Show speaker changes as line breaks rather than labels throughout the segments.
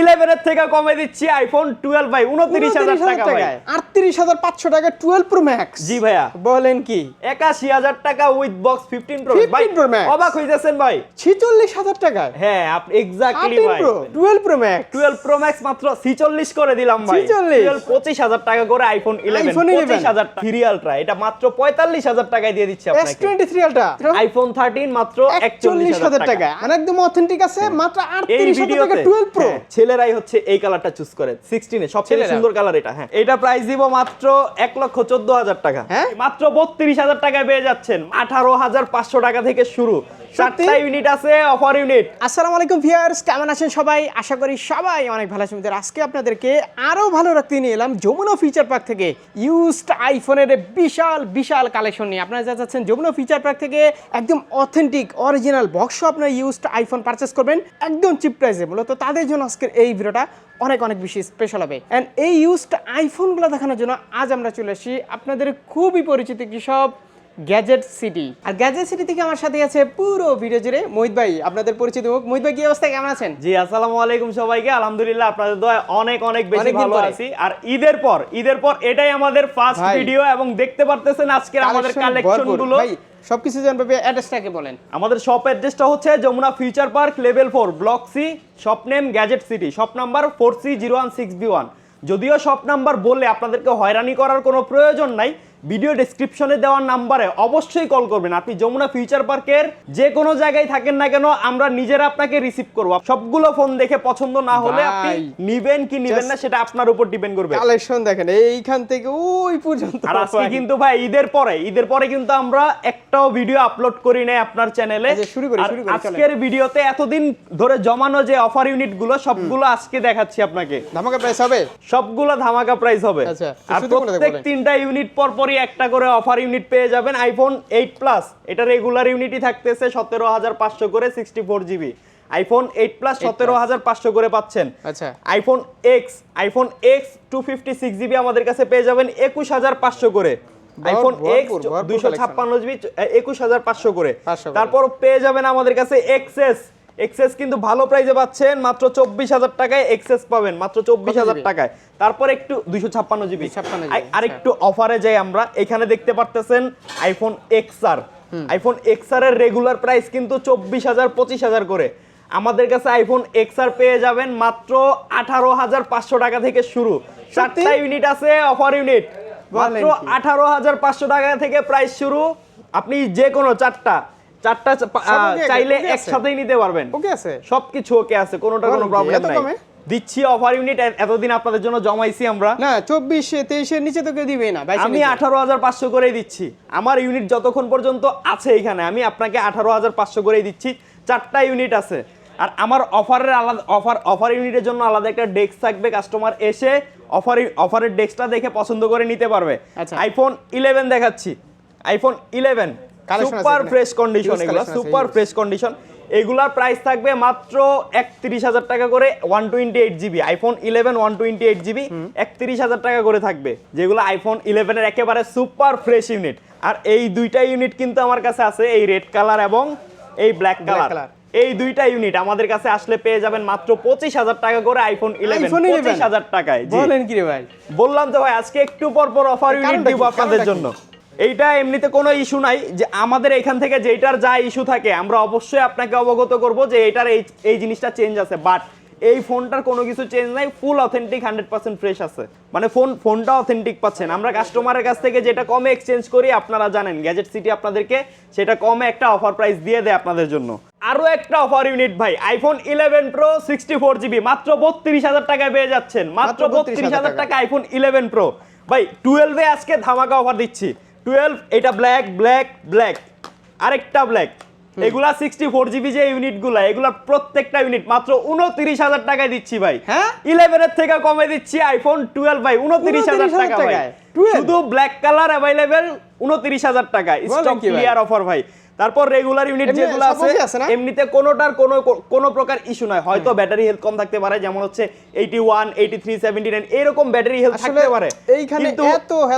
Eleven এর থেকে কমে দিচ্ছি আইফোন টুয়েলভ ভাই উনত্রিশ হাজার টাকা
আটত্রিশ হাজার পাঁচশো টাকা টুয়েলভ প্রো ম্যাক্স
জি ভাইয়া।
বলেন কি?
একাশি হাজার টাকা উইথ বক্স ফিফটিন প্রো
15
ভাই
Pro Max।
অবাক হইতেছেন ভাই।
ছিচল্লিশ হাজার টাকায়।
হ্যাঁ আপনি এক্স্যাক্টলি ভাই।
Twelve pro max
twelve pro max মাত্র ছিচল্লিশ করে দিলাম ভাই।
46
পঁচিশ হাজার টাকা করে আইফোন ইলেভেন পঁচিশ হাজার থ্রি আলট্রা এটা মাত্র পঁয়তাল্লিশ হাজার টাকায় দিয়ে দিচ্ছি
S twenty three ultra
iPhone thirteen মাত্র
একচল্লিশ হাজার টাকা। মানে একদম অথেন্টিক আছে মাত্র আটত্রিশ হাজার টাকা টুয়েলভ প্রো
ছেলেরাই হচ্ছে এই কালারটা চুজ করে। 16 এ সবচেয়ে সুন্দর কালার এটা হ্যাঁ। এটা প্রাইস দিব মাত্র এক লক্ষ চোদ্দ হাজার টাকা।
হ্যাঁ?
মাত্র বত্রিশ হাজার টাকায় পেয়ে যাচ্ছেন। আঠারো হাজার পাঁচশো টাকা থেকে শুরু। চারটা ইউনিট আছে অফার ইউনিট
আসসালামু আলাইকুম ভিউয়ার্স কেমন আছেন সবাই? আশা করি সবাই অনেক ভালো আছেন। আজকে আপনাদেরকে আরও ভালো রাখতে নিয়ে এলাম যমুনা ফিচার পার্ক থেকে। ইউজড আইফোনের বিশাল বিশাল কালেকশন নিয়ে। আপনারা যা যাচ্ছেন যমুনা ফিচার পার্ক থেকে একদম অথেন্টিক অরিজিনাল বক্স আপনার ইউজড আইফোন পারচেস করবেন। একদম চিপ প্রাইসে মূলত তাদের জন্য আজকের এই ভিডিওটা অনেক অনেক বেশি স্পেশাল হবে। অ্যান্ড এই ইউজড আইফোনগুলো দেখানোর জন্য আজ আমরা চলে আসি আপনাদের খুবই পরিচিত কি সব গ্যাজেট সিটি আর গ্যাজেট সিটি থেকে আমার সাথে আছে পুরো ভিডিও জুড়ে মোহিত ভাই। আপনাদের পরিচিত মুখ। মোহিত ভাই কি অবস্থা? কেমন আছেন?
জি আসসালামু আলাইকুম সবাইকে। আলহামদুলিল্লাহ আপনাদের দোয়া অনেক অনেক বেশি ভালো আছি। আর ঈদের পর ঈদের পর এটাই আমাদের ফার্স্ট। ভিডিও এবং দেখতে পারতেছেন আজকের আমাদের কালেকশনগুলো
ভাই সবকিছু জানবে অ্যাড্রেসটাকে বলেন?
আমাদের শপ অ্যাড্রেসটা হচ্ছে Jamuna future park level four block C shop name gadget city shop number four C zero one six B one যদিও শপ নাম্বার বললে আপনাদেরকে হয়রানি করার কোনো প্রয়োজন নাই ভিডিও ডেসক্রিপশনে দেওয়ার নাম্বারে অবশ্যই কল করবেন। আপনি যমুনা ফিউচার পার্কের যে কোনো জায়গায় থাকেন না কেন আমরা নিজেরা আপনাকে রিসিভ করব। সবগুলো ফোন দেখে পছন্দ না হলে আপনি। নিবেন কি নিবেন না সেটা আপনার উপর ডিপেন্ড করবে।
কালেকশন দেখেন এইখান থেকে ওই পর্যন্ত
আর আজকে কিন্তু ভাই ঈদের পরে ঈদের পরে কিন্তু আমরা একটাও ভিডিও আপলোড করি নাই আপনার চ্যানেলে
শুরু করি, শুরু করি,
আজকের ভিডিওতে এতদিন ধরে জমানো যে অফার ইউনিটগুলো সবগুলো আজকে দেখাচ্ছি আপনাকে।
ধামাকা প্রাইস হবে?
সবগুলো ধামাকা প্রাইস হবে।
আচ্ছা,
আর প্রত্যেক তিনটা ইউনিট পর পর পরই একটা করে অফার ইউনিট পেয়ে যাবেন আইফোন এইট প্লাস এটা রেগুলার ইউনিটই থাকতেছে সতেরো হাজার পাঁচশো করে sixty four GB iPhone eight plus সতেরো হাজার পাঁচশো করে পাচ্ছেন।
আচ্ছা।
IPhone X iPhone X two fifty six GB আমাদের কাছে পেয়ে যাবেন একুশ হাজার পাঁচশো করে। আইফোন এক্স দুইশো ছাপ্পান্ন জিবি একুশ হাজার পাঁচশো করে।
500 করে।
তারপর পেয়ে যাবেন আমাদের কাছে এক্সএস এক্সএস কিন্তু ভালো প্রাইসে পাচ্ছেন মাত্র চব্বিশ হাজার টাকায় এক্সেস পাবেন মাত্র চব্বিশ হাজার টাকায়। তারপর একটু দুইশো ছাপ্পান্ন জিবি
256
আর একটু অফারে যাই আমরা এখানে দেখতে পারতেছেন আইফোন এক্স আর আইফোন এক্স আর এর রেগুলার প্রাইস কিন্তু চব্বিশ হাজার পঁচিশ হাজার করে। আমাদের কাছে আইফোন এক্স আর পেয়ে যাবেন মাত্র আঠারো হাজার পাঁচশো টাকা থেকে শুরু। চারটা ইউনিট আছে অফার ইউনিট মাত্র আঠারো হাজার পাঁচশো টাকা থেকে প্রাইস শুরু। আপনি যে কোনো চারটা চারটা চাইলে? একসাথেই নিতে পারবেন।
ওকে আছে।
সবকিছু ওকে আছে কোনোটা কোনো প্রবলেম নাই। দিচ্ছি অফার ইউনিট এতদিন আপনাদের জন্য জমাইছি আমরা।
না চব্বিশ তেইশের নিচে তো কেউ দিবে না
আমি। আঠারো হাজার পাঁচশো করেই দিচ্ছি। আমার ইউনিট যতক্ষণ পর্যন্ত আছে এখানে আমি আপনাকে আঠারো হাজার পাঁচশো করেই দিচ্ছি। চারটা ইউনিট আছে। আর আমার অফারের আলাদা অফার অফার ইউনিটের জন্য আলাদা একটা ডেস্ক থাকবে কাস্টমার এসে অফার অফারের ডেস্কটা দেখে পছন্দ করে নিতে পারবে।
আচ্ছা।
আইফোন ইলেভেন দেখাচ্ছি। IPhone eleven super fresh condition এগুলো সুপার ফ্রেশ কন্ডিশন এগুলার প্রাইস থাকবে মাত্র একত্রিশ হাজার টাকা করে one twenty eight GB iPhone eleven one twenty eight GB একত্রিশ হাজার টাকা করে থাকবে যেগুলো আইফোন ইলেভেনের একেবারে সুপার ফ্রেশ ইউনিট আর এই দুইটা ইউনিট কিন্তু আমার কাছে আছে এই রেড কালার এবং এই ব্ল্যাক কালার এই দুইটা ইউনিট আমাদের কাছে আসলে পেয়ে যাবেন মাত্র পঁচিশ হাজার টাকা করে আইফোন ইলেভেন পঁচিশ হাজার টাকায়।
বলেন কি রে ভাই?
বললাম তো ভাই আজকে একটু পর পর অফার ইউনিট দিব আপনাদের জন্য। এইটা এমনিতে কোনো ইস্যু নাই যে আমাদের এখান থেকে যেটার যা ইস্যু থাকে আমরা অবশ্যই আপনাকে অবগত করব যে এটার এই এই জিনিসটা চেঞ্জ আছে। বাট এই ফোনটার কোনো কিছু চেঞ্জ নাই full authentic hundred percent fresh আছে। মানে ফোন ফোনটা অথেন্টিক পাচ্ছেন। আমরা কাস্টমারের কাছ থেকে যেটা কমে এক্সচেঞ্জ করি আপনারা জানেন গ্যাজেট সিটি আপনাদেরকে সেটা কমে একটা অফার প্রাইস দিয়ে দেয় আপনাদের জন্য। আরও একটা অফার ইউনিট ভাই iPhone eleven pro sixty four GB মাত্র বত্রিশ হাজার টাকায় পেয়ে যাচ্ছেন। মাত্র
মাত্র
বত্রিশ হাজার টাকা। আইফোন ইলেভেন প্রো ভাই টুয়েলভে আজকে ধামাকা অফার দিচ্ছি। টুয়েলভ এটা ব্ল্যাক ব্ল্যাক ব্ল্যাক আরেকটা ব্ল্যাক এগুলা সিক্সটি ফোর জিবি যে ইউনিটগুলা এগুলা প্রত্যেকটা ইউনিট মাত্র উনত্রিশ হাজার টাকায় দিচ্ছি ভাই।
হ্যাঁ?
ইলেভেনের থেকে কমে দিচ্ছি আইফোন টুয়েলভ ভাই উনত্রিশ হাজার টাকা ভাই।
টাকায়? 12?
শুধু ব্ল্যাক কালার অ্যাভেলেবেল উনত্রিশ হাজার
বলেন
স্টক ক্লিয়ার অফার ভাই। তারপর রেগুলার ইউনিট যেগুলো আছে? এমনিতে কোনোটার কোনো কোনো প্রকার ইস্যু নয়। হয়তো ব্যাটারি হেলথ কম থাকতে পারে যেমন হচ্ছে eighty one eighty three seventy nine এরকম ব্যাটারি হেলথ থাকতে পারে।
এইখানে এত-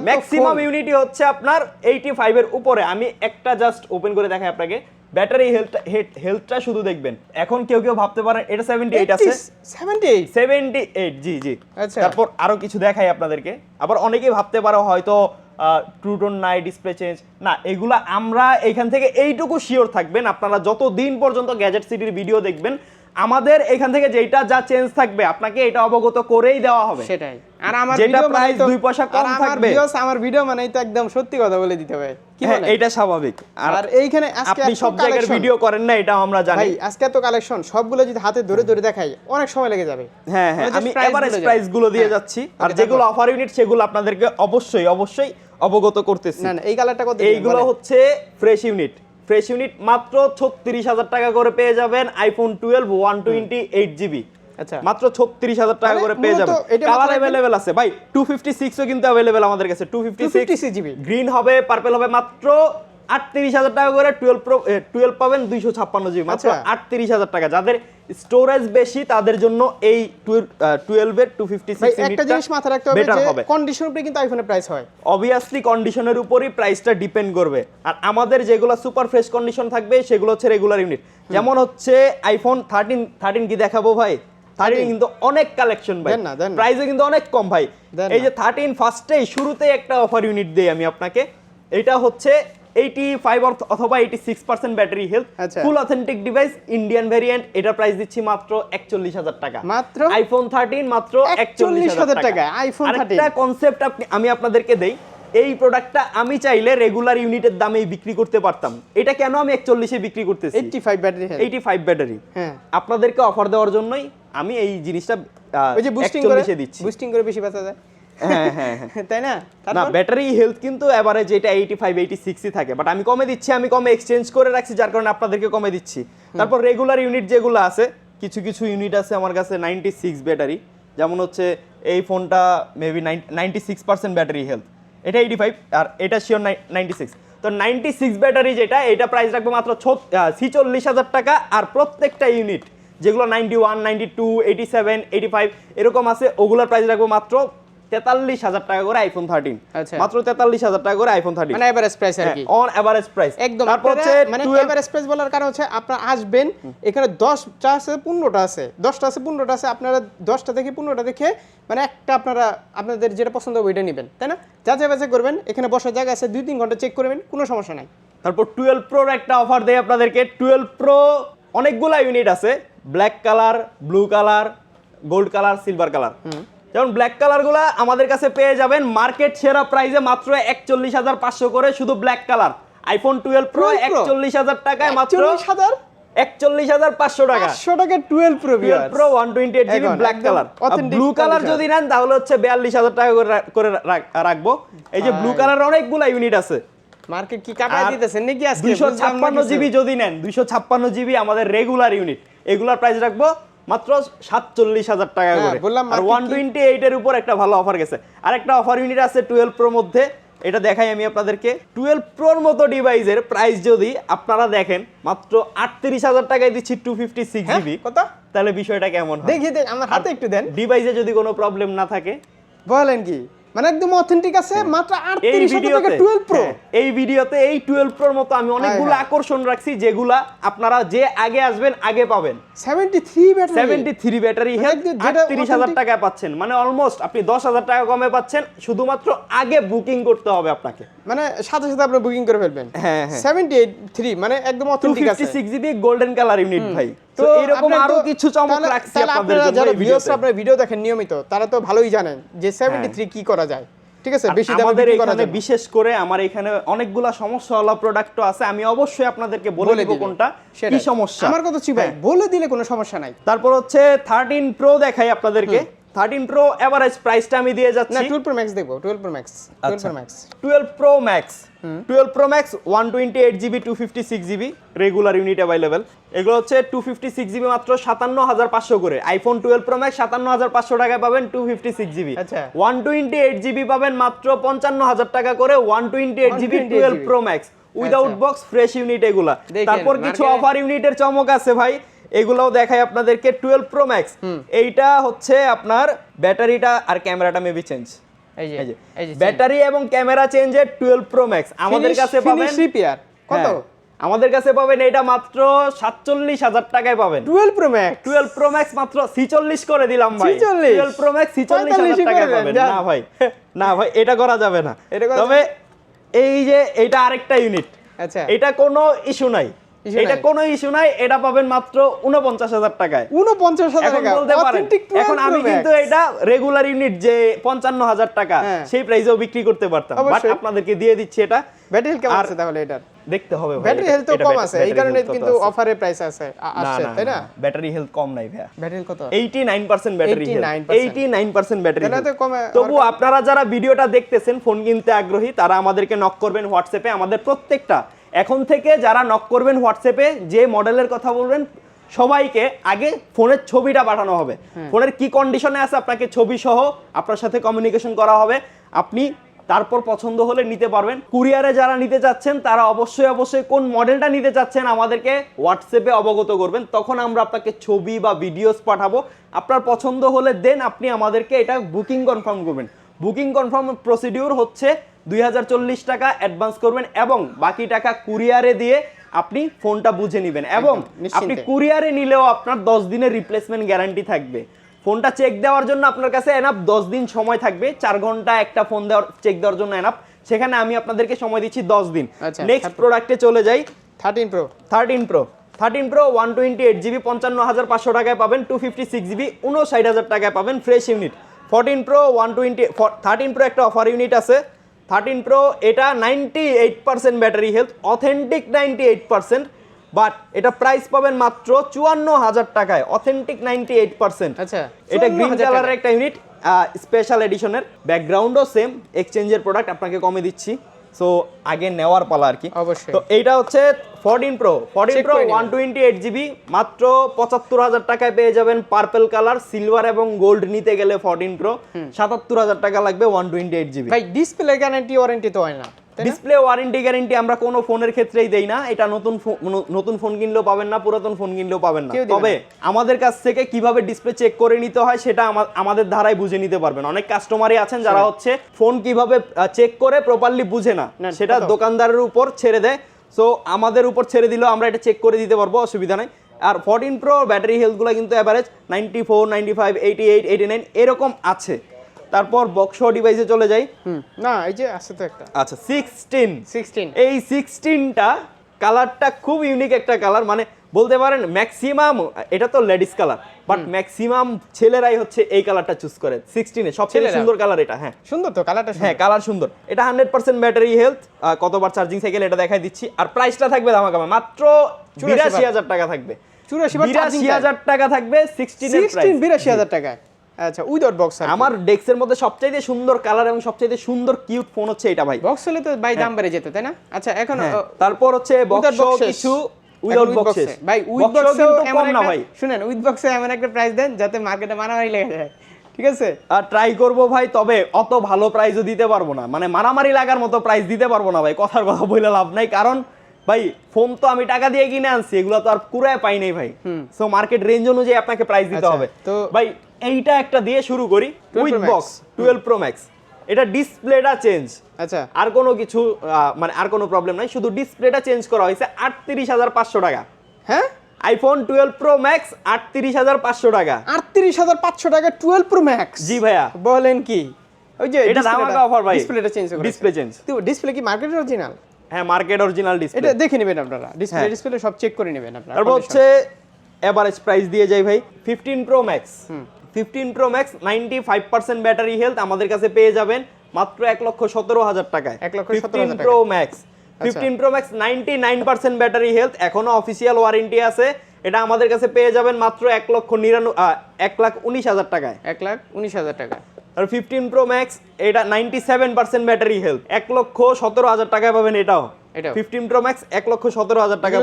ম্যাক্সিমাম হচ্ছে আপনার এর উপরে। আমি একটা জাস্ট ওপেন করে দেখাই আপনাকে। ব্যাটারি হেলথ হেলথটা শুধু দেখবেন। এখন কেউ কেউ ভাবতে পারেন এটা সেভেন্টি এইট আছে।
সেভেন্টি এইট
সেভেন্টি এইট জি জি।
আচ্ছা।
তারপর আরও কিছু দেখাই আপনাদেরকে। আবার অনেকেই ভাবতে পারো হয়তো ট্রুটন নাই ডিসপ্লে চেঞ্জ না এগুলা আমরা এখান থেকে এইটুকু শিওর থাকবেন। আপনারা যত দিন পর্যন্ত গ্যাজেট সিটির ভিডিও দেখবেন আমাদের এখান থেকে যেটা যা চেঞ্জ থাকবে আপনাকে এটা অবগত করেই দেওয়া হবে।
সেটাই। আর আমার
যেটা
ভিডিও মানে
দুই পয়সা কম থাকবে।
আমার ভিডিও মানে তো একদম সত্যি কথা বলে দিতে হবে। কি
হ্যাঁ এটা স্বাভাবিক। আর
এইখানে আজকে
আপনি সব জায়গার ভিডিও করেন না এটা আমরা জানি।
ভাই আজকে এত কালেকশন সবগুলো যদি হাতে ধরে ধরে দেখাই অনেক সময় লেগে যাবে।
হ্যাঁ হ্যাঁ আমি
price
এভারেজ প্রাইসগুলো দিয়ে
হ্যাঁ।
যাচ্ছি। আর যেগুলো অফার ইউনিট সেগুলো আপনাদেরকে অবশ্যই অবশ্যই অবগত করতেছি।
না না এই কালারটা কত
এইগুলো হচ্ছে ফ্রেশ ইউনিট ফ্রেশ ইউনিট মাত্র ছত্রিশ হাজার টাকা করে পেয়ে যাবেন iPhone twelve one twenty eight GB
আচ্ছা।
মাত্র ছত্রিশ হাজার টাকা
মানে
করে পেয়ে যাবেন। কালার অ্যাভেলেবেল আছে। ভাই টু ফিফটি সিক্সও কিন্তু অ্যাভেলেবেল আমাদের কাছে। টু ফিফটি
256 GB
গ্রিন হবে পার্পেল হবে মাত্র আটত্রিশ হাজার টাকা করে টুয়েলভ প্রো টুয়েলভ পাবেন দুইশো ছাপ্পান্ন জিবি মাত্র
আচ্ছা।
আটত্রিশ হাজার টাকা। যাদের স্টোরেজ বেশি তাদের জন্য এই টুয়েলভের টু ফিফটি
ভাই একটা জিনিস মাথায় রাখতে হবে যে
হবে।
কন্ডিশন উপরে কিন্তু আইফোনের প্রাইস হয়।
অবভিয়াসলি কন্ডিশনের উপরই প্রাইসটা ডিপেন্ড করবে। আর আমাদের যেগুলো সুপার ফ্রেশ কন্ডিশন থাকবে সেগুলো হচ্ছে রেগুলার ইউনিট যেমন হচ্ছে আইফোন থার্টিন থার্টিন কি দেখাবো ভাই? থার্টিন কিন্তু অনেক কালেকশন ভাই। প্রাইসও কিন্তু অনেক কম ভাই। এই যে থার্টিন ফার্স্টেই শুরুতেই একটা অফার ইউনিট দেই আমি আপনাকে। এটা হচ্ছে এইটি ফাইভ অথবা eighty six percent battery health. Full authentic device Indian variant এটার প্রাইস দিচ্ছি মাত্র একচল্লিশ হাজার টাকা।
মাত্র?
আইফোন থার্টিন মাত্র একচল্লিশ
41,000
হাজার টাকা।
13
আরেকটা কনসেপ্ট আমি আপনাদেরকে দেই এই প্রোডাক্টটা আমি চাইলে রেগুলার ইউনিটের দামেই বিক্রি করতে পারতাম। এটা কেন আমি একচল্লিশে বিক্রি করতেছি?
85 battery health
eighty five battery
হ্যাঁ।
আপনাদেরকে অফার দেওয়ার জন্যই আমি এই জিনিসটা
ওই যে বুস্টিং করে
দিচ্ছি।
বুস্টিং করে বেশি বেচা যায়।
হ্যাঁ হ্যাঁ হ্যাঁ।
তাই না?
না? ব্যাটারি হেলথ কিন্তু এভারেজ এটা এইটি ফাইভ এইটি সিক্সই থাকে বাট আমি কমে দিচ্ছি আমি কমে এক্সচেঞ্জ করে রাখছি যার কারণে আপনাদেরকে কমে দিচ্ছি। তারপর রেগুলার ইউনিট যেগুলো আছে কিছু কিছু ইউনিট আছে আমার কাছে নাইনটি সিক্স ব্যাটারি যেমন হচ্ছে এই ফোনটা maybe ninety six percent battery health এটা এইটি ফাইভ আর এটা শিওর নাইনটি সিক্স তো নাইনটি সিক্স ব্যাটারি যেটা এটা প্রাইস রাখব মাত্র ছিচল্লিশ হাজার টাকা আর প্রত্যেকটা ইউনিট যেগুলো ninety one ninety two eighty seven eighty five এরকম আছে ওগুলোর প্রাইস রাখব মাত্র তেতাল্লিশ হাজার টাকা করে আইফোন থার্টিন
আচ্ছা।
মাত্র তেতাল্লিশ হাজার টাকা করে আইফোন থার্টিন
মানে এভারেজ প্রাইস আর কি।
অন এভারেজ প্রাইস
একদম।
তারপর হচ্ছে
মানে এভারেজ প্রাইস বলার কারণ হচ্ছে আপনারা আসবেন এখানে দশটা আছে পনেরোটা আছে। দশটা আছে পনেরোটা আছে আপনারা দশটা থেকে পনেরোটা দেখে মানে একটা আপনারা আপনাদের যেটা পছন্দ হবে ওইটা নেবেন তাই না? যা যা বাজে করবেন এখানে বসার জায়গা আছে দুই তিন ঘণ্টা চেক করবেন কোনো সমস্যা নাই।
তারপর টুয়েলভ প্রোর একটা অফার দেয় আপনাদেরকে। টুয়েলভ প্রো অনেকগুলা ইউনিট আছে। Black colour blue colour gold colour silver colour যেমন ব্ল্যাক কালারগুলা আমাদের কাছে পেয়ে যাবেন মার্কেট সেরা প্রাইসে মাত্র একচল্লিশ হাজার পাঁচশো করে শুধু black colour iPhone twelve pro একচল্লিশ হাজার টাকায় মাত্র
হাজার?
একচল্লিশ হাজার পাঁচশো টাকা।
পাঁচশো টাকা twelve pro
pro one twenty eight GB black colour blue colour যদি নেন তাহলে হচ্ছে বিয়াল্লিশ হাজার টাকা করে করে রাখব। এই যে ব্লু। কালার অনেকগুলা ইউনিট আছে।
মার্কেট কি দিতেছেন নাকি আজকে?
দুইশো
বুঝলাম না
ছাপ্পান্ন
কিছু।
জিবি যদি নেন দুইশো ছাপ্পান্ন জিবি আমাদের রেগুলার ইউনিট এগুলার প্রাইস রাখব মাত্র সাতচল্লিশ হাজার টাকা
হ্যাঁ,
করে। আর ওয়ান টোয়েন্টি এইটের উপর একটা ভালো অফার গেছে। আর একটা অফার ইউনিট আছে টুয়েলভ প্রোর মধ্যে। এটা দেখাই আমি আপনাদেরকে। টুয়েলভ প্রোর মতো ডিভাইসের প্রাইস যদি আপনারা দেখেন মাত্র আটত্রিশ হাজার টাকায় দিচ্ছি টু ফিফটি সিক্স জিবি
কত?
তাহলে বিষয়টা কেমন
দেখি দেখ আমার হাতে একটু দেন।
ডিভাইসে যদি কোনো প্রবলেম না থাকে
বলেন কি? মানে একদম অথেন্টিক আছে মাত্র
এই
আটত্রিশ টাকা
ভিডিওতে
টুয়েলভ প্রো
হ্যাঁ, এই ভিডিওতে এই টুয়েলভ প্রোর মতো আমি অনেকগুলো
হায়।
আকর্ষণ রাখছি যেগুলা আপনারা যে আগে আসবেন আগে পাবেন।
Seventy three battery
seventy three battery health
একদম যেটা
আটত্রিশ হাজার
authentic-
টাকায় পাচ্ছেন। মানে অলমোস্ট আপনি দশ হাজার টাকা কমে পাচ্ছেন শুধুমাত্র আগে বুকিং করতে হবে আপনাকে।
মানে সাথে সাথে আপনি বুকিং করে ফেলবেন।
হ্যাঁ, হ্যাঁ।
সেভেন্টি এইট থ্রি মানে একদম অথেন্টিক আছে।
Six GB golden colour unit ভাই। তো এরকম
আরও
কিছু চমক রাখছি আপনাদের জন্য
যারা আপনারা ভিডিও দেখেন নিয়মিত তারা তো ভালোই জানেন যে সেভেন্টি থ্রি কি করা যায়। ঠিক আছে? বেশি দামে
আমাদের
করা
এখানে বিশেষ করে আমার এখানে অনেকগুলা সমস্যাওয়ালা প্রোডাক্টও আছে আমি অবশ্যই আপনাদেরকে বলে দেব কোনটা কি। সমস্যা?
আমার কথা ছিল ভাই
হ্যাঁ।
বলে দিলে কোনো সমস্যা নাই।
তারপর হচ্ছে থার্টিন প্রো দেখাই আপনাদেরকে। থার্টিন প্রো এভারেজ প্রাইসটা আমি দিয়ে
না
যাচ্ছি
টুয়েলভ প্রো ম্যাক্স দেখব twelve pro max twelve. Pro max
twelve pro max twelve pro max one twenty eight GB two fifty six GB regular unit available এগুলো হচ্ছে টু ফিফটি সিক্স জিবি মাত্র সাতান্ন হাজার পাঁচশো করে। আইফোন টুয়েলভ প্রো ম্যাক্স সাতান্ন হাজার পাঁচশো টাকায় পাবেন টু ফিফটি সিক্স জিবি
আচ্ছা।
ওয়ান টোয়েন্টি এইট জিবি পাবেন মাত্র পঞ্চান্ন হাজার টাকা করে one twenty eight GB
128
twelve pro max without. Box fresh unit এগুলা। তারপর কিছু অফার ইউনিটের চমক আছে ভাই। এগুলাও দেখাই আপনাদেরকে টুয়েলভ প্রো ম্যাক্স এইটা হচ্ছে আপনার ব্যাটারিটা আর ক্যামেরাটা মেবি চেঞ্জ ব্যাটারি এবং ক্যামেরা চেঞ্জের টুয়েলভ প্রো ম্যাক্স আমাদের কাছে পাবেন
রিপেয়ার কত?
আমাদের কাছে পাবেন এটা মাত্র সাতচল্লিশ হাজার টাকায় পাবেন।
Twelve pro max
twelve pro max মাত্র ছিচল্লিশ করে দিলাম ভাই। টুয়েলভ প্রো ম্যাক্স ছিচল্লিশ হাজার টাকায় পাবেন। না ভাই না ভাই এটা করা যাবে না। তবে এই যে এটা আরেকটা ইউনিট
আচ্ছা।
এটা কোনো ইস্যু নাই। এটা। কোনো ইস্যু নাই এটা পাবেন মাত্র উনপঞ্চাশ হাজার টাকায়।
উনপঞ্চাশ হাজার টাকা।
বলতে পারেন
Authentic 12
এখন আমি কিন্তু এটা রেগুলার ইউনিট যে পঞ্চান্ন হাজার টাকা
হ্যাঁ।
সেই প্রাইসেও বিক্রি করতে পারতাম। বাট আপনাদেরকে দিয়ে দিচ্ছি এটা।
ব্যাটারি হেলথ কেমন আছে তাহলে এটার?
দেখতে হবে ভাই
ব্যাটারি হেলথ কম আছে এই কারণে কিন্তু অফারে প্রাইস আছে আসছে তাই না?
ব্যাটারি হেলথ কম নাই ভাইয়া।
ব্যাটারি কত
89% ব্যাটারি
89%
89% ব্যাটারি
কমে
তবু আপনারা যারা ভিডিওটা দেখতেছেন ফোন কিনতে আগ্রহী তারা আমাদেরকে নক করবেন হোয়াটসঅ্যাপে আমাদের প্রত্যেকটা। এখন থেকে যারা নক করবেন হোয়াটসঅ্যাপে যে মডেলের কথা বলবেন সবাইকে আগে ফোনের ছবিটা পাঠানো হবে। ফোনের কি কন্ডিশনে আছে আপনাকে ছবি সহ আপনার সাথে কমিউনিকেশন করা হবে। আপনি তারপর পছন্দ হলে নিতে পারবেন। কুরিয়ারে যারা নিতে চাচ্ছেন তারা অবশ্যই অবশ্যই কোন মডেলটা নিতে চাচ্ছেন আমাদেরকে হোয়াটসঅ্যাপে অবগত করবেন। তখন আমরা আপনাকে ছবি বা ভিডিওস পাঠাবো। আপনার পছন্দ হলে দেন আপনি আমাদেরকে এটা বুকিং কনফার্ম করবেন। বুকিং কনফার্ম প্রসিডিউর হচ্ছে দুই হাজার চল্লিশ টাকা অ্যাডভান্স করবেন এবং বাকি টাকা কুরিয়ারে দিয়ে আপনি ফোনটা বুঝে নেবেন। এবং আপনি কুরিয়ারে নিলেও আপনার দশ দিনের রিপ্লেসমেন্ট গ্যারান্টি থাকবে। ফোনটা চেক দেওয়ার জন্য আপনার কাছে এনাফ দশ দিন সময় থাকবে। চার ঘণ্টা একটা ফোন দেওয়ার চেক দেওয়ার জন্য এনাফ সেখানে আমি আপনাদেরকে সময় দিচ্ছি দশ দিন।
আচ্ছা,
নেক্সট প্রোডাক্টে চলে যাই।
Thirteen pro
thirteen pro thirteen pro one twenty eight GB পঞ্চান্ন হাজার পাঁচশো টাকায় পাবেন। টু ফিফটি সিক্স জিবি উনষাট হাজার টাকায় পাবেন fresh unit fourteen pro one twenty thirteen pro একটা অফার ইউনিট আছে। থার্টিন প্রো এটা ninety eight percent battery health authentic ninety eight percent but এটা প্রাইস পাবেন মাত্র চুয়ান্ন হাজার টাকায় অথেন্টিক নাইনটি এইট পার্সেন্ট
আচ্ছা
এটা গ্রিন কালারের একটা ইউনিট স্পেশাল এডিশনের ব্যাকগ্রাউন্ডও সেম এক্সচেঞ্জের প্রোডাক্ট আপনাকে কমে দিচ্ছি। সো আগে নেওয়ার পালা আর কি।
অবশ্যই।
তো এইটা হচ্ছে fourteen pro fourteen pro one twenty eight GB মাত্র পঁচাত্তর হাজার টাকায় পেয়ে যাবেন পার্পেল কালার সিলভার এবং গোল্ড নিতে গেলে ফোরটিন প্রো সাতাত্তর হাজার টাকা লাগবে ওয়ান টোয়েন্টি এইট জিবি
ভাই ডিসপ্লে গ্যারান্টি ওয়ারেন্টি তো হয় না?
ডিসপ্লে ওয়ারেন্টি গ্যারেন্টি আমরা কোনো ফোনের ক্ষেত্রেই দেই না। এটা নতুন নতুন ফোন কিনলেও পাবেন না পুরাতন ফোন কিনলেও পাবেন না। তবে আমাদের কাছ থেকে কীভাবে ডিসপ্লে চেক করে নিতে হয় সেটা আমাদের ধারায় বুঝে নিতে পারবেন। অনেক কাস্টমারই আছেন যারা হচ্ছে ফোন কীভাবে চেক করে প্রপারলি বুঝে না। সেটা দোকানদারের উপর ছেড়ে দেয়। সো আমাদের উপর ছেড়ে দিলেও আমরা এটা চেক করে দিতে পারব অসুবিধা নাই। আর ফোরটিন প্রো ব্যাটারি হেলথগুলো কিন্তু average ninety four ninety five eighty eight eighty nine এরকম আছে। তারপর বক্স ডিভাইসে চলে যাই।
না এই যে আছে তো একটা।
আচ্ছা সিক্সটিন
সিক্সটিন
এই সিক্সটিনটা কালারটা খুব ইউনিক একটা কালার মানে বলতে পারেন ম্যাক্সিমাম এটা তো লেডিস কালার বাট ম্যাক্সিমাম ছেলেরাই হচ্ছে এই কালারটা চুজ করে সিক্সটিনে সবচেয়ে? সুন্দর কালার এটা হ্যাঁ।
সুন্দর তো কালারটা
হ্যাঁ কালার সুন্দর। এটা হান্ড্রেড পার্সেন্ট ব্যাটারি হেলথ কতবার চার্জিং সাইকেল এটা দেখাই দিচ্ছি আর প্রাইসটা থাকবে ধামাকামা মাত্র বিরাশি
বার।
হাজার টাকা থাকবে।
চুরাশি
হাজার টাকা থাকবে
সিক্সটিন
প্রাইস
বিরাশি হাজার টাকা আচ্ছা উইদাউট বক্স
আমার ডেস্কের মধ্যে সবচাইতে সুন্দর কালার এবং সবচাইতে সুন্দর কিউট ফোন হচ্ছে এটা ভাই।
বক্স হলে তো ভাই দাম বেড়ে যেত তাই না? আচ্ছা এখন
হ্যাঁ, তারপর হচ্ছে বক্স কিছু উইদাউট
এ। ভাই উইথ
বক্স
বক্সে
কিন্তু
এমন
কম না ভাই।
শুনেন উইথ বক্সে এমন একটা প্রাইস দেন যাতে মার্কেটে মারামারি লেগে যায়। ঠিক আছে?
আর ট্রাই করব ভাই তবে অত ভালো প্রাইসও দিতে পারব না। মানে মারামারি লাগার মতো প্রাইস দিতে পারব না ভাই কথার কথা বলে লাভ নাই। কারণ ভাই ফোন তো আমি টাকা দিয়ে কিনে আনছি এগুলো তো আর কুড়ায় পাই নাই ভাই। সো মার্কেট রেঞ্জ অনুযায়ী আপনাকে প্রাইস দিতে
আচ্ছা,
হবে। তো- ভাই এইটা একটা দিয়ে শুরু করি with box twelve pro max এটা ডিসপ্লেটা চেঞ্জ
আচ্ছা।
আর কোনো কিছু মানে আর কোনো প্রবলেম নাই শুধু ডিসপ্লেটা চেঞ্জ করা হয়েছে আটত্রিশ হাজার পাঁচশো টাকা।
হ্যাঁ?
আইফোন টুয়েলভ প্রো ম্যাক্স আটত্রিশ হাজার পাঁচশো টাকা।
আটত্রিশ হাজার পাঁচশো টাকা টুয়েলভ প্রো ম্যাক্স
জি ভাইয়া।
বলেন কি? ওই যে
এটা ধামাকা offer ভাই।
ডিসপ্লেটা চেঞ্জ
Display change।
তো ডিসপ্লে কি মার্কেট অরিজিনাল
হ্যাঁ মার্কেট অরিজিনাল ডিসপ্লে
এটা দেখে নেবেন আপনারা। ডিসপ্লে
হ্যাঁ।
ডিসপ্লে সব চেক করে নেবেন আপনারা।
তারপর হচ্ছে এভারেজ প্রাইস দিয়ে যাই ভাই fifteen pro max fifteen pro max ninety five percent battery health আমাদের কাছে পেয়ে যাবেন মাত্র এক লক্ষ সতেরো হাজার টাকায়।
এক লক্ষ
fifteen pro max fifteen pro max ninety nine percent battery health এখনও অফিসিয়াল ওয়ারেন্টি আছে। এটা আমাদের কাছে পেয়ে যাবেন মাত্র এক লক্ষ নিরানব্বই এক লাখ উনিশ হাজার টাকায়।
এক লাখ উনিশ হাজার টাকা
আর ফিফটিন প্রো ম্যাক্স এটা ninety seven percent battery health. এক লক্ষ সতেরো হাজার টাকায় পাবেন এটাও। ফিফটিন প্রো ম্যাক্স এক লক্ষ সতেরো হাজার টাকা।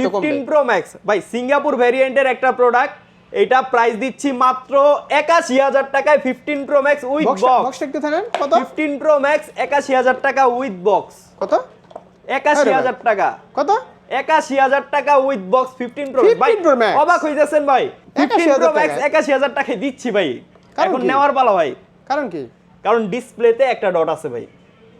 ফিফটিন প্রো ম্যাক্স ভাই সিঙ্গাপুর ভ্যারিয়েন্টের একটা প্রোডাক্ট এটা প্রাইস দিচ্ছি মাত্র একাশি হাজার টাকায় fifteen pro max with
box কত?
ফিফটিন প্রো ম্যাক্স একাশি হাজার টাকা উইথ বক্স
কত?
একাশি। হাজার টাকা।
কত?
একাশি হাজার টাকা উইথ বক্স ফিফটিন প্রো
15
ভাই। অবাক হইতেছেন ভাই। Fifteen pro max. একাশি হাজার টাকায় দিচ্ছি ভাই।
কারণ
এখন নেওয়ার পালা ভাই।
কারণ কি?
কারণ ডিসপ্লেতে একটা ডট আছে ভাই।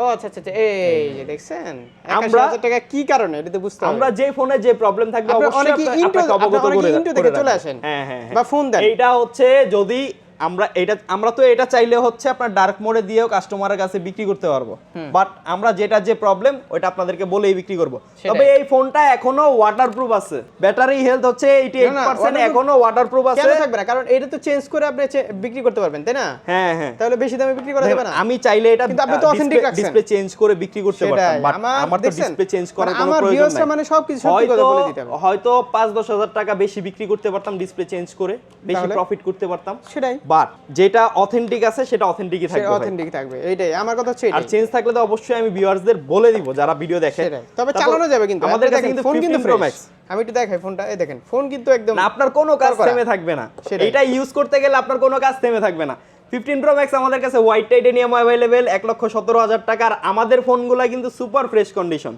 ও আচ্ছা আচ্ছা আচ্ছা, এই যে দেখছেন
আমরা-
টাকা কি কারণে এটা তো বুঝতে
আমরা যে ফোনে যে প্রবলেম থাকবে অবশ্যই
অনেকেই
আপনা-
into-
আপনাকে অবগত করে
into থেকে চলে আসেন।
হ্যাঁ হ্যাঁ হ্যাঁ।
বা ফোন দেন।
এটা হচ্ছে যদি আমরা এটা আমরা তো এটা চাইলে হচ্ছে আপনার ডার্ক মোডে দিয়েও কাস্টমারের কাছে বিক্রি করতে পারব। বাট আমরা যেটা যে প্রবলেম ওটা আপনাদেরকে বলেই বিক্রি করব। তবে এই ফোনটা এখনও ওয়াটারপ্রুফ আছে। ব্যাটারি হেলথ হচ্ছে 88%
না, waterproof-
এখনও ওয়াটারপ্রুফ আছে।
কেন থাকবে না? কারণ এটা তো চেঞ্জ করে আপনি বিক্রি করতে পারবেন তাই না?
হ্যাঁ হ্যাঁ।
তাহলে বেশি দামে বিক্রি করা যাবে না।
আমি চাইলে এটা
কিন্তু আপনি তো authentic রাখছেন।
ডিসপ্লে চেঞ্জ করে বিক্রি করতে পারতাম বাট
আমার
আমার তো ডিসপ্লে চেঞ্জ করার
মানে
কোনো প্রয়োজন নাই।
মানে সবকিছু সত্যি কথা বলে দিতে হবে।
হয়তো পাঁচ দশ হাজার টাকা বেশি বিক্রি করতে পারতাম ডিসপ্লে চেঞ্জ করে বেশি প্রফিট করতে পারতাম।
সেটাই।
বাট যেটা অথেন্টিক আছে সেটা অথেন্টিকই থাকবে।
অথেন্টিক থাকবে এইটাই। আমার কথা হচ্ছে
আর চেঞ্জ থাকলে তো অবশ্যই আমি ভিউয়ার্সদের বলে দিব যারা ভিডিও দেখে।
তবে চালানো যাবে কিন্তু।
আমাদের কাছে কিন্তু
ফোন কিন্তু
15 Pro
ফ্রেশ আমি একটু দেখাই ফোনটা এই দেখেন ফোন কিন্তু একদম
না আপনার কোনো কাজ থেমে থাকবে না। এটা ইউজ করতে গেলে আপনার কোনো কাজ থেমে থাকবে না। ফিফটিন প্রো ম্যাক্স আমাদের কাছে হোয়াইট টাইটেনিয়াম অ্যাভেলেবেল এক লক্ষ সতেরো হাজার টাকার। আমাদের ফোনগুলো কিন্তু সুপার ফ্রেশ কন্ডিশন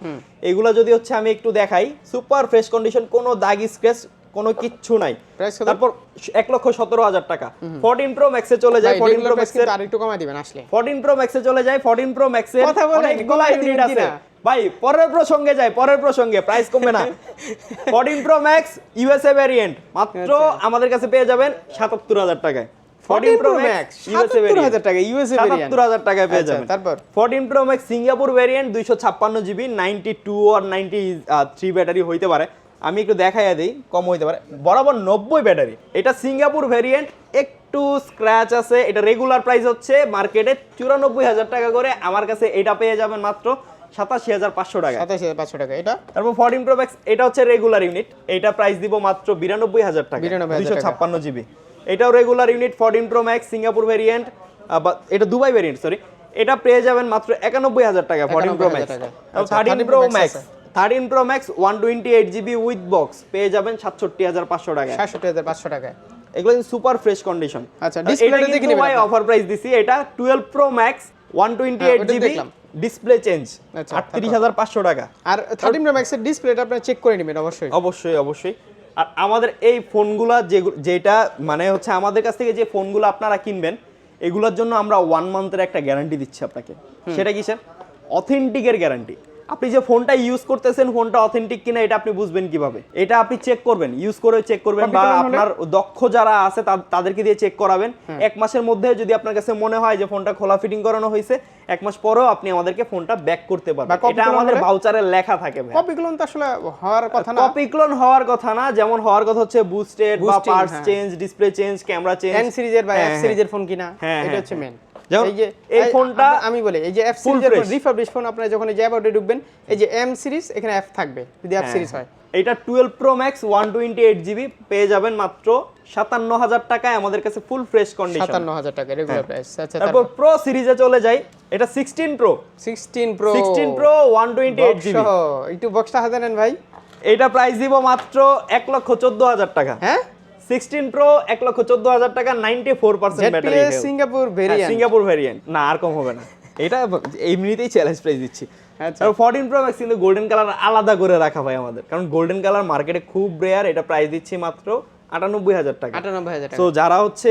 এগুলো যদি হচ্ছে আমি একটু দেখাই সুপার ফ্রেশ কন্ডিশন কোনো দাগ স্ক্র্যাচ কোনো কিচ্ছু নাই। তারপর এক লক্ষ সতেরো হাজার টাকা। ফোরটিন প্রো ম্যাক্সে চলে যায় ফোরটিন প্রো ম্যাক্সের
কিন্তু আরেকটু কমাই দিবেন আসলে।
ফোরটিন প্রো ম্যাক্সে চলে যায় ফোরটিন প্রো ম্যাক্সের
কথা কমাই
ইউনিট আছে। ভাই পরের প্রসঙ্গে যাই পরের প্রসঙ্গে প্রাইস কমবে না। Fourteen pro max USA variant মাত্র
আচ্ছা।
আমাদের কাছে পেয়ে যাবেন সাতাত্তর হাজার টাকায়।
14 Pro Max, 77,000 টাকা, USA variant।
সাতাত্তর টাকায় পেয়ে
আচ্ছা,
যাবেন।
তারপর?
Fourteen pro max Singapore variant দুইশো ছাপ্পান্ন জিবি নাইনটি টু আর নাইনটি থ্রি ব্যাটারি হইতে পারে। আমি একটু দেখাইয়া দিই কম হইতে পারে। বরাবর নব্বই ব্যাটারি। এটা সিঙ্গাপুর ভ্যারিয়েন্ট একটু স্ক্র্যাচ আছে। এটা রেগুলার প্রাইস হচ্ছে মার্কেটে চুরানব্বই হাজার টাকা করে। আমার কাছে এটা পেয়ে যাবেন মাত্র সাতাশি হাজার পাঁচশো টাকা
সাতাশ হাজার পাঁচশো টাকা। এটা?
তারপর ফোরটিন প্রো ম্যাক্স এটা হচ্ছে রেগুলার ইউনিট এটা প্রাইস দিব মাত্র বিরানব্বই হাজার টাকা।
92,000
দুইশো
টাকা।
ছাপ্পান্ন জিবি এটাও regular unit fourteen pro max Singapore variant এটা দুবাই ভ্যারিয়েন্ট সরি এটা পেয়ে যাবেন মাত্র একানব্বই হাজার টাকা। Fourteen pro max thirteen
13
pro max. Thirteen pro max one twenty eight GB with box. পেয়ে যাবেন সাতষট্টি হাজার পাঁচশো টাকা
সাতষট্টি হাজার পাঁচশো টাকায়।
এগুলো সুপার ফ্রেশ কন্ডিশন
আচ্ছা, display টা দেখে নেবেন
ভাই অফার প্রাইস দিছি। এটা twelve pro max one twenty
হ্যাঁ,
এইট
ওটা
জিবি ডিসপ্লে চেঞ্জ
আচ্ছা,
আটত্রিশ হাজার পাঁচশো টাকা।
আর থার্টিন প্রো ম্যাক্সের ডিসপ্লেটা আপনি চেক করে নেবেন অবশ্যই।
অবশ্যই অবশ্যই। আর আমাদের এই ফোনগুলা যে যেটা মানে হচ্ছে আমাদের কাছ থেকে যে ফোনগুলো আপনারা কিনবেন এগুলোর জন্য আমরা ওয়ান মান্থের একটা গ্যারান্টি দিচ্ছি আপনাকে। সেটা কি স্যার অথেন্টিকের গ্যারান্টি আপনি যে ফোনটা ইউজ করতেছেন ফোনটা অথেন্টিক কিনা এটা আপনি বুঝবেন কীভাবে? এটা আপনি চেক করবেন ইউজ করে চেক করবেন বা? আপনার দক্ষ যারা আছে তাদেরকে দিয়ে চেক করাবেন। এক মাসের মধ্যে যদি আপনার কাছে মনে হয় যে ফোনটা খোলা ফিটিং করানো হয়েছে এক মাস পরেও আপনি আমাদেরকে ফোনটা ব্যাক করতে পারবেন। এটা আমাদের? ভাউচারে লেখা থাকে ভাই।
কপিগুলো তো আসলে হওয়ার কথা না।
কপি ক্লোন হওয়ার কথা না যেমন হওয়ার কথা হচ্ছে বুস্টেড বা পার্টস
হ্যাঁ।
Change display change camera change
N সিরিজের বা এফ
হ্যাঁ,
সিরিজের ফোন কিনা
হ্যাঁ,
এটা
হ্যাঁ,
হচ্ছে মেন
যেমন
এই যে
এই ফোনটা
আমি বলি এই যে এফ সিরিজের রিফাবলিশ ফোন আপনারা যখন এই যে অ্যাবাউটে ঢুকবেন এই যে এম সিরিজ এখানে এফ থাকবে যদি এফ সিরিজ হয়।
এটা twelve pro max one twenty eight GB পেয়ে যাবেন মাত্র সাতান্ন হাজার টাকায় আমাদের কাছে ফুল ফ্রেশ কন্ডিশন
সাতান্ন হাজার টাকা রেগুলার প্রাইস আচ্ছা
হ্যাঁ। তারপর প্রো সিরিজে চলে যাই এটা sixteen pro
sixteen pro
sixteen pro one twenty eight GB
একটু বক্সটা হাতে নেন ভাই।
এটা প্রাইস দিব মাত্র এক লক্ষ চোদ্দ হাজার টাকা।
হ্যাঁ?
সিক্সটিন প্রো এক লক্ষ চোদ্দ হাজার টাকা ninety four percent battery
Singapore variant
Singapore variant না আর কম হবে না। এটা এমনিতেই চ্যালেঞ্জ প্রাইস দিচ্ছি।
আচ্ছা।
ফোরটিন প্রো ম্যাক্স কিন্তু গোল্ডেন কালার আলাদা করে রাখা ভাই আমাদের। কারণ গোল্ডেন কালার মার্কেটে খুব রেয়ার এটা প্রাইস দিচ্ছি মাত্র আটানব্বই হাজার টাকা।
আটানব্বই হাজার
তো যারা হচ্ছে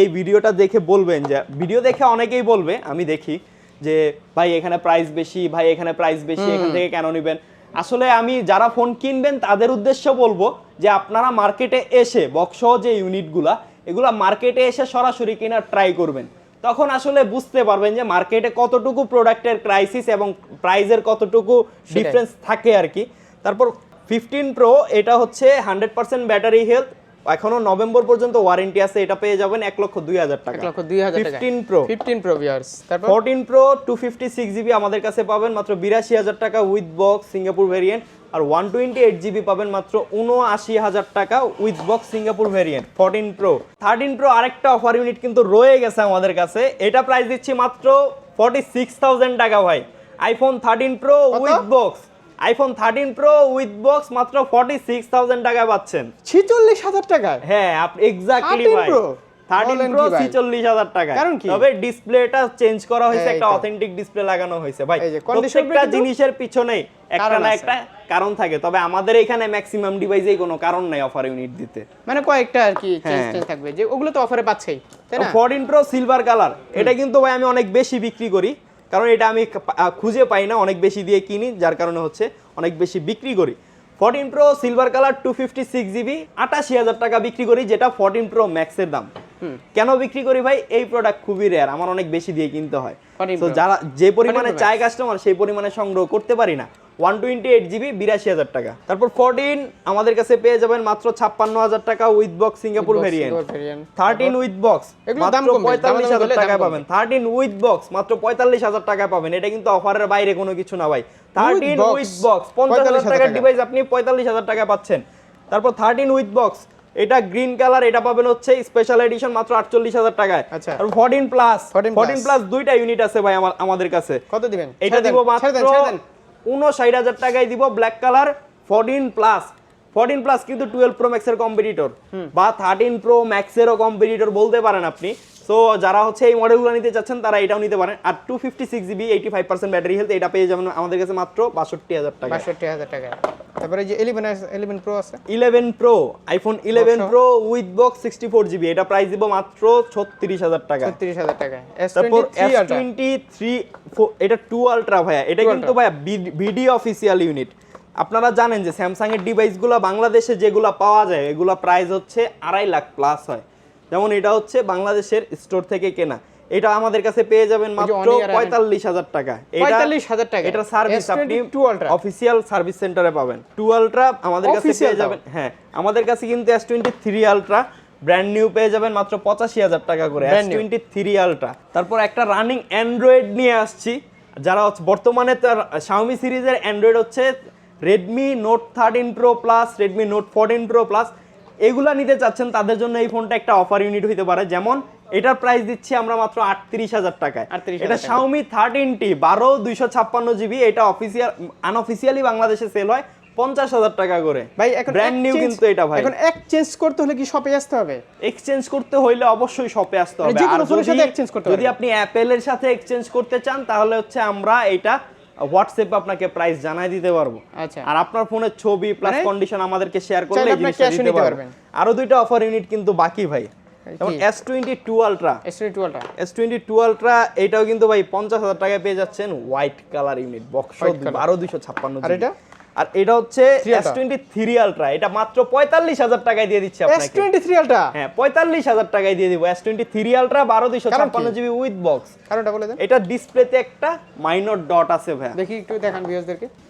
এই ভিডিওটা দেখে বলবেন যে ভিডিও দেখে অনেকেই বলবে আমি দেখি যে ভাই এখানে প্রাইস বেশি ভাই এখানে প্রাইস বেশি এখান থেকে কেন নেবেন? আসলে আমি যারা ফোন কিনবেন তাদের উদ্দেশ্য বলব যে আপনারা মার্কেটে এসে বক্স যে ইউনিটগুলা এগুলো মার্কেটে এসে সরাসরি কেনার ট্রাই করবেন। তখন আসলে বুঝতে পারবেন যে মার্কেটে কতটুকু প্রোডাক্টের ক্রাইসিস এবং প্রাইজের কতটুকু ডিফারেন্স থাকে আর কি। তারপর ফিফটিন প্রো এটা হচ্ছে হান্ড্রেড পার্সেন্ট ব্যাটারি হেলথ এখনও নভেম্বর পর্যন্ত ওয়ারেন্টি আছে এটা পেয়ে যাবেন এক লক্ষ দুই হাজার টাকা।
এক লক্ষ দুই হাজার টাকা।
Fifteen pro
fifteen pro viewers তারপর?
Fourteen pro two fifty six GB আমাদের কাছে পাবেন মাত্র বিরাশি হাজার টাকা উইথ বক্স সিঙ্গাপুর ভ্যারিয়েন্ট আর ওয়ান টোয়েন্টি এইট জিবি পাবেন মাত্র উনআশি হাজার টাকা with box Singapore variant fourteen pro thirteen pro আরেকটা অফার ইউনিট কিন্তু রয়ে গেছে আমাদের কাছে এটা প্রাইস দিচ্ছি মাত্র ফর্টি সিক্স থাউজেন্ড টাকা ভাই। IPhone thirteen pro with box iPhone thirteen pro with box মাত্র ফর্টি সিক্স থাউজেন্ড টাকায় পাচ্ছেন।
ছিচল্লিশ হাজার টাকায়?
হ্যাঁ আপনি এক্স্যাক্টলি ভাই। থার্টিন প্রো ছিচল্লিশ হাজার টাকা
কারণ কি?
তবে ডিসপ্লেটা চেঞ্জ করা হয়েছে একটা অথেন্টিক ডিসপ্লে লাগানো হয়েছে। ভাই
এই যে, condition
প্রত্যেকটা জিনিসের পিছনেই একটা
কারণ
না একটা কারণ থাকে। তবে আমাদের এখানে ম্যাক্সিমাম কোনো কারণ নাই অফার ইউনিট দিতে।
মানে কয়েকটা আর কি
হ্যাঁ।
চেঞ্জ থাকবে। যে ওগুলো তো অফারে পাচ্ছেই তাই না?
ফোরটিন প্রো সিলভার কালার এটা কিন্তু ভাই আমি অনেক বেশি বিক্রি করি। কারণ এটা আমি খুঁজে পাই না অনেক বেশি দিয়ে কিনি যার কারণে হচ্ছে অনেক বেশি বিক্রি করি। Fourteen pro silver colour two fifty six GB আটাশি হাজার টাকা বিক্রি করি যেটা ফোরটিন প্রো ম্যাক্সের দাম। কেন বিক্রি করি ভাই? এই প্রোডাক্ট খুবই রেয়ার আমার অনেক বেশি দিয়ে কিনতে হয়। তো যারা যে পরিমাণে
14
চায় কাস্টমার সেই পরিমাণে সংগ্রহ করতে পারি না। ওয়ান টোয়েন্টি এইট জিবি বিরাশি হাজার টাকা। তারপর ফোরটিন আমাদের কাছে পেয়ে যাবেন মাত্র ছাপ্পান্ন হাজার টাকা with box Singapore variant thirteen with box মাত্র পঁয়তাল্লিশ হাজার টাকায় পাবেন। থার্টিন উইথ বক্স মাত্র পঁয়তাল্লিশ হাজার টাকায় পাবেন। এটা কিন্তু অফারের বাইরে কোনো কিছু না ভাই। থার্টিন উইথ বক্স পঞ্চাশ হাজার টাকার
টাকা।
ডিভাইস আপনি পঁয়তাল্লিশ হাজার টাকায় পাচ্ছেন। তারপর থার্টিন উইথ বক্স এটা গ্রিন কালার এটা পাবেন হচ্ছে স্পেশাল এডিশন মাত্র আটচল্লিশ হাজার টাকায়।
আচ্ছা।
আর ফোরটিন প্লাস
14
ফোরটিন প্লাস দুইটা ইউনিট আছে ভাই আমার আমাদের কাছে।
কত দিবেন?
এটা দিব মাত্র। উনষাট হাজার টাকায় দিব black colour fourteen plus fourteen plus কিন্তু টুয়েলভ প্রো ম্যাক্সের কম্পিটিটর বা থার্টিন প্রো ম্যাক্সেরও কম্পিটিটর বলতে পারেন আপনি। সো যারা হচ্ছে এই মডেলগুলো নিতে চাচ্ছেন তারা এটাও নিতে পারেন। আর two fifty six GB eighty five percent battery health এটা পেয়ে যাবেন আমাদের কাছে মাত্র বাষট্টি হাজার টাকা।
বাষট্টি হাজার টাকা। তারপরে যে ইলেভেন ইলেভেন প্রো আছে?
Eleven pro iPhone eleven pro with box sixty four GB এটা প্রাইস দিব মাত্র ছত্রিশ হাজার টাকা।
ছত্রিশ হাজার টাকা।
তারপর
twenty three
S twenty three এটা টু আলট্রা ভাইয়া। এটা কিন্তু ভাইয়া ভিডি অফিসিয়াল ইউনিট আপনারা জানেন যে স্যামসাং এর ডিভাইসগুলো বাংলাদেশে যেগুলো পাওয়া যায় এগুলো প্রাইস হচ্ছে আড়াই লাখ প্লাস হয়। যেমন এটা হচ্ছে বাংলাদেশের স্টোর থেকে কেনা। এটা আমাদের কাছে পেয়ে যাবেন মাত্র পঁয়তাল্লিশ হাজার টাকা।
পঁয়তাল্লিশ হাজার টাকা।
এটার সার্ভিস আপনি অফিসিয়াল সার্ভিস সেন্টারে পাবেন। টু আলট্রা আমাদের কাছে পেয়ে যাবেন। হ্যাঁ আমাদের কাছে কিন্তু S twenty three ultra brand new পেয়ে যাবেন মাত্র পঁচাশি হাজার টাকা করে। এস টোয়েন্টি থ্রি আলট্রা তারপর একটা রানিং অ্যান্ড্রয়েড নিয়ে আসছি। যারা হচ্ছে বর্তমানে তার শাওমি সিরিজের অ্যান্ড্রয়েড হচ্ছে Redmi Note thirteen pro plus Redmi Note fourteen pro plus এগুলা নিতে চাচ্ছেন তাদের জন্য এই ফোনটা একটা অফার ইউনিট হতে পারে। যেমন এটার প্রাইস দিচ্ছি আমরা মাত্র আটত্রিশ হাজার টাকায়। এটা। শাওমি থার্টিনটি বারো দুইশো ছাপ্পান্ন জিবি এটা অফিসিয়াল আনঅফিসিয়ালি বাংলাদেশে সেল হয় পঞ্চাশ হাজার টাকা করে।
ভাই এখন
ব্র্যান্ড নিউ কিন্তু এটা ভাই।
এখন এক্সচেঞ্জ করতে হলে কি শপে আসতে হবে?
এক্সচেঞ্জ করতে হইলে অবশ্যই শপে আসতে
মানে
হবে। আর যদি
সাথে exchange করতে
যদি
পারবেন।
আপনি অ্যাপেলের সাথে এক্সচেঞ্জ করতে চান তাহলে হচ্ছে আমরা এটা হোয়াটসঅ্যাপে আপনাকে প্রাইস জানাই দিতে পারব
আচ্ছা
আর আপনার ফোনের ছবি প্লাস
মানে
কন্ডিশন আমাদেরকে শেয়ার করলে এই জিনিসটা দিতে
পারবেন।
আরও দুইটা অফার ইউনিট কিন্তু বাকি ভাই যেমন
কি?
S twenty two ultra
S twenty two ultra
S twenty two ultra এটাও কিন্তু ভাই পঞ্চাশ হাজার টাকায় পেয়ে যাচ্ছেন হোয়াইট কালার ইউনিট বক্স। বারো দুইশো ছাপ্পান্ন
আর এটা?
আর এটা হচ্ছে
3
S
Ultra।
Twenty three ultra এটা মাত্র পঁয়তাল্লিশ হাজার টাকায় দিয়ে দিচ্ছি আপনাকে। হ্যাঁ পঁয়তাল্লিশ হাজার টাকায় দিয়ে দিব উইথ বক্স
কারণটা বলে দেন।
এটা ডিসপ্লেতে একটা মাইনর ডট আছে ভাইয়া।
দেখি একটু দেখান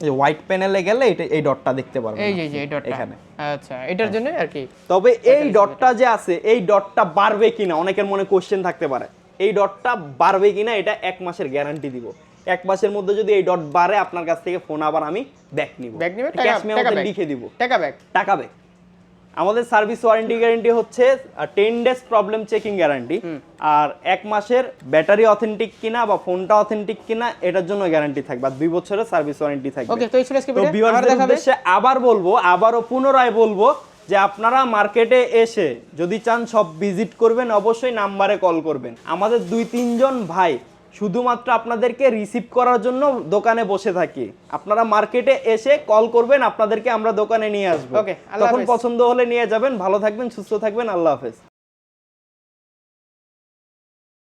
এই হোয়াইট প্যানেলে গেলে এটা এই ডটটা দেখতে পারবেন
এই এই এই ডটটা
এখানে।
আচ্ছা এটার জন্য আর কি?
তবে এই ডটটা যে আছে এই ডটটা বাড়বে কিনা? অনেকের মনে কোশ্চেন থাকতে পারে। এই ডটটা বাড়বে কিনা? এটা এক মাসের গ্যারান্টি দিব। এক মাসের মধ্যে যদি এই ডট বাড়ে আপনার কাছ থেকে ফোন আবার আমি ব্যাক নিব।
ব্যাগ নিবে? টাকা
লিখে দিব।
টাকা ব্যাগ
টাকা ব্যাক আমাদের সার্ভিস ওয়ারেন্টি গ্যারান্টি হচ্ছে ten days problem checking guarantee আর এক মাসের ব্যাটারি অথেন্টিক কিনা বা ফোনটা অথেন্টিক কিনা এটার জন্য গ্যারান্টি থাকবে আর দুই বছরের সার্ভিস ওয়ারেন্টি থাকবে।
ওকে তো এই ছিল আজকে
উদ্দেশ্যে আবার বলব আবারও পুনরায় বলব যে আপনারা মার্কেটে এসে যদি চান সব ভিজিট করবেন অবশ্যই নাম্বারে কল করবেন। আমাদের দুই তিনজন ভাই শুধুমাত্র আপনাদেরকে রিসিভ করার জন্য দোকানে বসে থাকি। আপনারা মার্কেটে এসে কল করবেন আপনাদেরকে আমরা দোকানে নিয়ে আসব। তখন পছন্দ হলে নিয়ে যাবেন ভালো থাকবেন সুস্থ থাকবেন আল্লাহ হাফেজ।